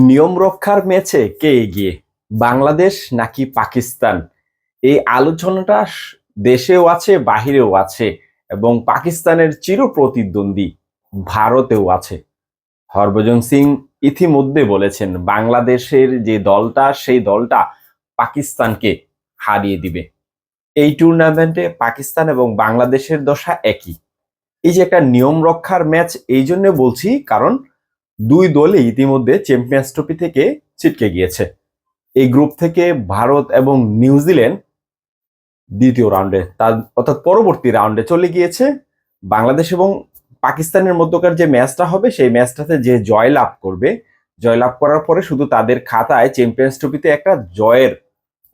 নিয়ম রক্ষার ম্যাচে কে এগিয়ে? বাংলাদেশ নাকি পাকিস্তান? এই আলোচনাটা দেশেও আছে, বাহিরেও আছে এবং পাকিস্তানের চির প্রতিদ্বন্দ্বী ভারতেও আছে। হরভজন সিং ইতিমধ্যে বলেছেন, বাংলাদেশের যে দলটা, সেই দলটা পাকিস্তানকে হারিয়ে দিবে। এই টুর্নামেন্টে পাকিস্তান এবং বাংলাদেশের দশা একই। এই যে একটা নিয়ম রক্ষার ম্যাচ, এই জন্য বলছি কারণ দুই দলই ইতিমধ্যে চ্যাম্পিয়ন্স ট্রফি থেকে ছিটকে গিয়েছে। এই গ্রুপ থেকে ভারত এবং নিউজিল্যান্ড দ্বিতীয় রাউন্ডে তার অর্থাৎ পরবর্তী রাউন্ডে চলে গিয়েছে। বাংলাদেশ এবং পাকিস্তানের মধ্যকার যে ম্যাচটা হবে, সেই ম্যাচটাতে যে জয় লাভ করবে জয় লাভ করার পরে শুধু তাদের খাতায় চ্যাম্পিয়ন্স ট্রফিতে একটা জয়ের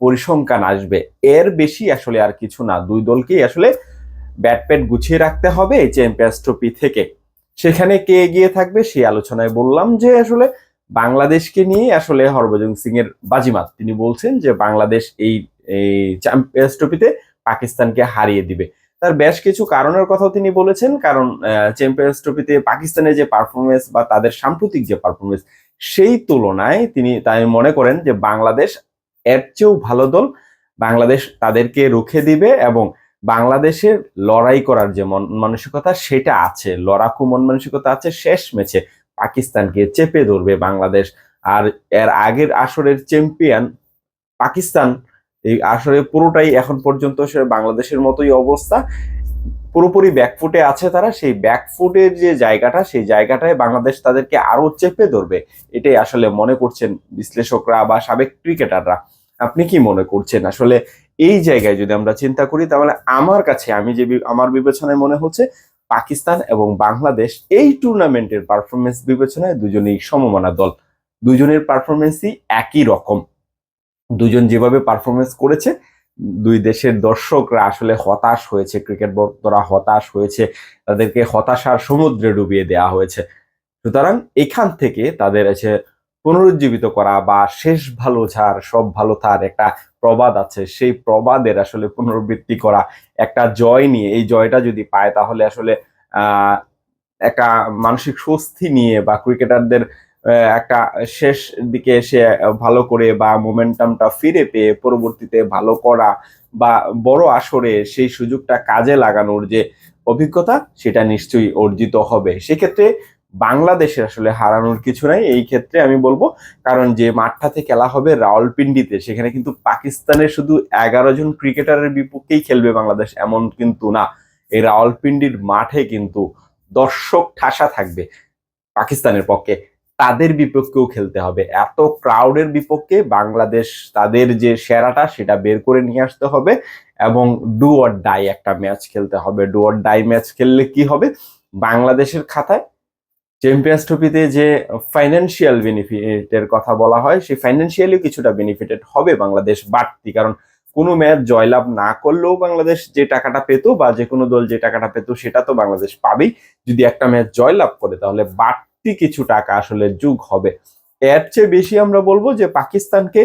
পরিসংখ্যান আসবে। এর বেশি আসলে আর কিছু না। দুই দলকেই আসলে ব্যাট প্যাট গুছিয়ে রাখতে হবে এই চ্যাম্পিয়ন্স ট্রফি থেকে। সেখানে কে এগিয়ে থাকবে সেই আলোচনায় বললাম যে আসলে বাংলাদেশকে নিয়ে আসলে হরভজন সিং এর বাজিমাত। তিনি বলছেন যে বাংলাদেশ এই চ্যাম্পিয়ন্স ট্রফিতে পাকিস্তানকে হারিয়ে দিবে। তার বেশ কিছু কারণের কথাও তিনি বলেছেন। কারণ চ্যাম্পিয়ন্স ট্রফিতে পাকিস্তানের যে পারফরমেন্স বা তাদের সাম্প্রতিক যে পারফরমেন্স সেই তুলনায় তিনি, তাই মনে করেন যে বাংলাদেশ এর চেয়েও ভালো দল। বাংলাদেশ তাদেরকে রুখে দিবে এবং বাংলাদেশের লড়াই করার যে মন মানসিকতা, সেটা আছে। লড়াকু মন মানসিকতা আছে, শেষ ম্যাচে পাকিস্তানকে চেপে ধরবে বাংলাদেশ। আর এর আগের আসরের চ্যাম্পিয়ন পাকিস্তান, এই আসরে পুরোটাই এখন পর্যন্ত সে বাংলাদেশের মতোই অবস্থা। পুরোপুরি ব্যাকফুটে আছে তারা। সেই ব্যাকফুটের যে জায়গাটা, সেই জায়গাটায় বাংলাদেশ তাদেরকে আরও চেপে ধরবে। এটাই আসলে মনে করছেন বিশ্লেষকরা বা সাবেক ক্রিকেটাররা আপনি কি মনে করছেন? আসলে এই জায়গায় যদি আমরা চিন্তা করি, তাহলে আমার কাছে, আমি যে আমার বিবেচনায় মনে হচ্ছে, পাকিস্তান এবং বাংলাদেশ এই টুর্নামেন্টের পারফরমেন্স বিবেচনায় দুজনেই সমমানা দল। দুজনের পারফরমেন্সই একই রকম। দুজন যেভাবে পারফরমেন্স করেছে, দুই দেশের দর্শকরা আসলে হতাশ হয়েছে ক্রিকেট ভক্তরা হতাশ হয়েছে, তাদেরকে হতাশার সমুদ্রে ডুবিয়ে দেওয়া হয়েছে। সুতরাং এখান থেকে তাদের আছে পুনরুজ্জীবিত করা বা শেষ ভালো ছাড় সব ভালো তার একটা প্রবাদ আছে, সেই প্রবাদের আসলে পুনরাবৃত্তি করা একটা জয় নিয়ে। এই জয়টা যদি পায় তাহলে আসলে একটা মানসিক স্বস্তি নিয়ে বা ক্রিকেটারদের একটা শেষ দিকে এসে ভালো করে বা মোমেন্টামটা ফিরে পেয়ে পরবর্তীতে ভালো করা বা বড় আসরে সেই সুযোগটা কাজে লাগানোর যে অভিজ্ঞতা, সেটা নিশ্চয়ই অর্জিত হবে। সেক্ষেত্রে বাংলাদেশের আসলে হারানোর কিছু নাই, এই ক্ষেত্রে আমি বলব, কারণ যে মাঠটাতে খেলা হবে রাওয়ালপিন্ডিতে, সেখানে কিন্তু পাকিস্তানের শুধু এগারো জন ক্রিকেটারের বিপক্ষেই খেলবে বাংলাদেশ, এমন কিন্তু না। এই রাওয়ালপিন্ডির মাঠে কিন্তু দর্শক ঠাসা থাকবে পাকিস্তানের পক্ষে, তাদের বিপক্ষেও খেলতে হবে। এত ক্রাউডের বিপক্ষে বাংলাদেশ তাদের যে সেরাটা, সেটা বের করে নিয়ে আসতে হবে এবং ডু অর ডাই একটা ম্যাচ খেলতে হবে। ডু অর ডাই ম্যাচ খেললে কি হবে? বাংলাদেশের খাতায় চ্যাম্পিয়ন্স ট্রফিতে যে ফাইন্যান্সিয়াল বেনিফিটের কথা বলা হয়, সেই ফাইন্যান্সিয়ালিও কিছুটা বেনিফিটেড হবে বাংলাদেশ বাড়তি। কারণ কোনো ম্যাচ জয়লাভ না করলেও বাংলাদেশ যে টাকাটা পেত বা যে কোনো দল যে টাকাটা পেত, সেটা তো বাংলাদেশ পাবেই। যদি একটা ম্যাচ জয়লাভ করে, তাহলে বাড়তি কিছু টাকা আসলে যোগ হবে। এর চেয়ে বেশি আমরা বলব যে পাকিস্তানকে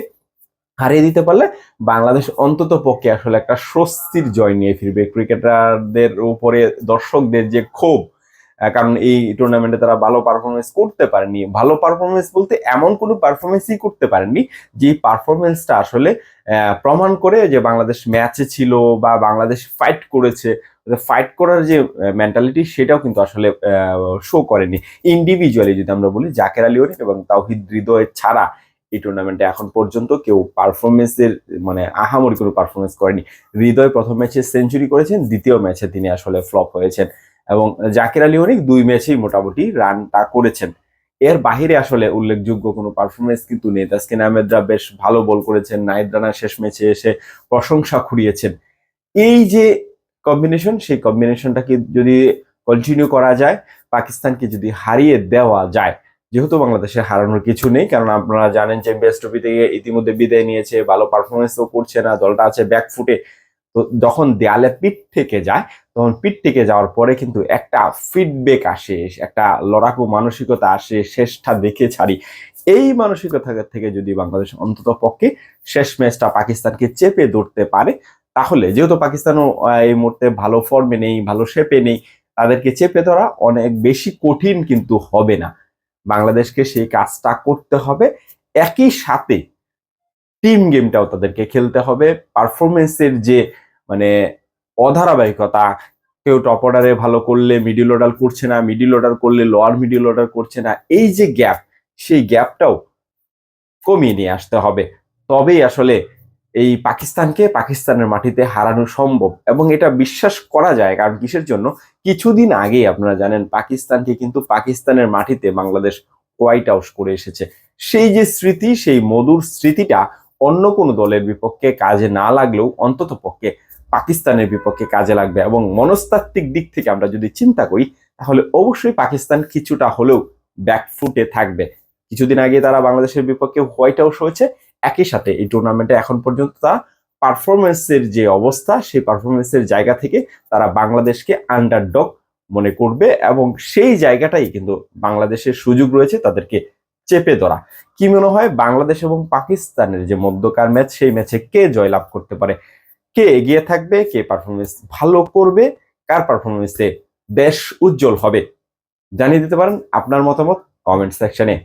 হারিয়ে দিতে পারলে বাংলাদেশ অন্তত পক্ষে আসলে একটা স্বস্তির জয় নিয়ে ফিরবে। ক্রিকেটারদের উপরে দর্শকদের যে ক্ষোভ কারণ এই টুর্নামেন্টে তারা ভালো পারফরমেন্স করতে পারেনি। ভালো পারফরমেন্স বলতে এমন কোনো পারফরমেন্সই করতে পারেনি যে পারফরমেন্সটা আসলে প্রমাণ করে যে বাংলাদেশ ম্যাচে ছিল বা বাংলাদেশ ফাইট করেছে। ফাইট করার যে মেন্টালিটি সেটাও কিন্তু আসলে শো করেনি। ইন্ডিভিজুয়ালি যদি আমরা বলি, জাকের আলী অনেক এবং তাওহিদ হৃদয় ছাড়া এই টুর্নামেন্টে এখন পর্যন্ত কেউ পারফরমেন্সের মানে আহামরি কোনো পারফরমেন্স করেনি। হৃদয় প্রথম ম্যাচে সেঞ্চুরি করেছেন, দ্বিতীয় ম্যাচে তিনি আসলে ফ্লপ হয়েছেন। এবং জাকির আলী অনেক দুই ম্যাচেই মোটামুটি রানটা করেছেন। এর বাহিরে আসলে উল্লেখযোগ্য কোনো পারফরমেন্স কিন্তু নেই। তাসকিন আহমেদরা বেশ ভালো বল করেছেন নাইদ রানা শেষ ম্যাচে এসে প্রশংসা কুড়িয়েছেন। এই যে কম্বিনেশন সেই কম্বিনেশনটাকে যদি কন্টিনিউ করা যায়, পাকিস্তানকে যদি হারিয়ে দেওয়া যায়, যেহেতু বাংলাদেশের হারানোর কিছু নেই কারণ আপনারা জানেন চ্যাম্পিয়ন্স ট্রফি থেকে ইতিমধ্যে বিদায় নিয়েছে, ভালো পারফরমেন্সও করছে না, দলটা আছে ব্যাকফুটে তো যখন দেয়ালে পিঠ থেকে যায় তখন পিঠ থেকে যাওয়ার পরে কিন্তু একটা ফিডব্যাক আসে, একটা লড়াকু মানসিকতা আসে, শেষটা দেখে ছাড়ি। এই মানসিকতা থেকে যদি বাংলাদেশ অন্তত পক্ষে শেষ ম্যাচটা পাকিস্তানকে চেপে ধরতে পারে, তাহলে যেহেতু পাকিস্তানও এই মুহূর্তে ভালো ফর্মে নেই, ভালো শেপে নেই, তাদেরকে চেপে ধরা অনেক বেশি কঠিন কিন্তু হবে না। বাংলাদেশকে সেই কাজটা করতে হবে। একই সাথে টিম গেমটাও তাদেরকে খেলতে হবে। পারফরমেন্সের যে মানে অধারাবাহিকতা। কেউ টপ অর্ডারে ভালো করলে মিডিল অর্ডার করছে না মিডিল অর্ডার করলে লোয়ার মিডিল অর্ডার করছে না, এই যে গ্যাপ সেই গ্যাপটাও কমিয়ে নিয়ে আসতে হবে। তবেই আসলে এই পাকিস্তানকে পাকিস্তানের মাটিতে হারানো সম্ভব এবং এটা বিশ্বাস করা যায় কারণ কিসের জন্য? কিছুদিন আগেই আপনারা জানেন পাকিস্তানকে কিন্তু পাকিস্তানের মাটিতে বাংলাদেশ হোয়াইট হাউস করে এসেছে। সেই যে স্মৃতি, সেই মধুর স্মৃতিটা অন্য কোনো দলের বিপক্ষে কাজে না লাগলেও অন্তত পক্ষে পাকিস্তানের বিপক্ষে কাজে লাগবে এবং মনস্তাত্ত্বিক দিক থেকে আমরা যদি চিন্তা করি, তাহলে অবশ্যই পাকিস্তান কিছুটা হলেও ব্যাকফুটে থাকবে। কিছুদিন আগে তারা বাংলাদেশের বিপক্ষে হোয়াইট হাউস হয়েছে, একই সাথে এই টুর্নামেন্টে এখন পর্যন্ত তারা পারফরমেন্সের যে অবস্থা, সেই পারফরমেন্সের জায়গা থেকে তারা বাংলাদেশকে আন্ডারডগ মনে করবে এবং সেই জায়গাটাই কিন্তু বাংলাদেশের সুযোগ রয়েছে তাদেরকে চেপে ধরা। কি মনে হয় বাংলাদেশ এবং পাকিস্তানের যে মধ্যকার ম্যাচ সেই ম্যাচে কে জয়লাভ করতে পারে? কে এগিয়ে থাকবে, কে পারফরমেন্স ভালো করবে, কার পারফরমেন্সে দেশ উজ্জ্বল হবে? জানিয়ে দিতে পারেন আপনার মতামত কমেন্ট সেকশনে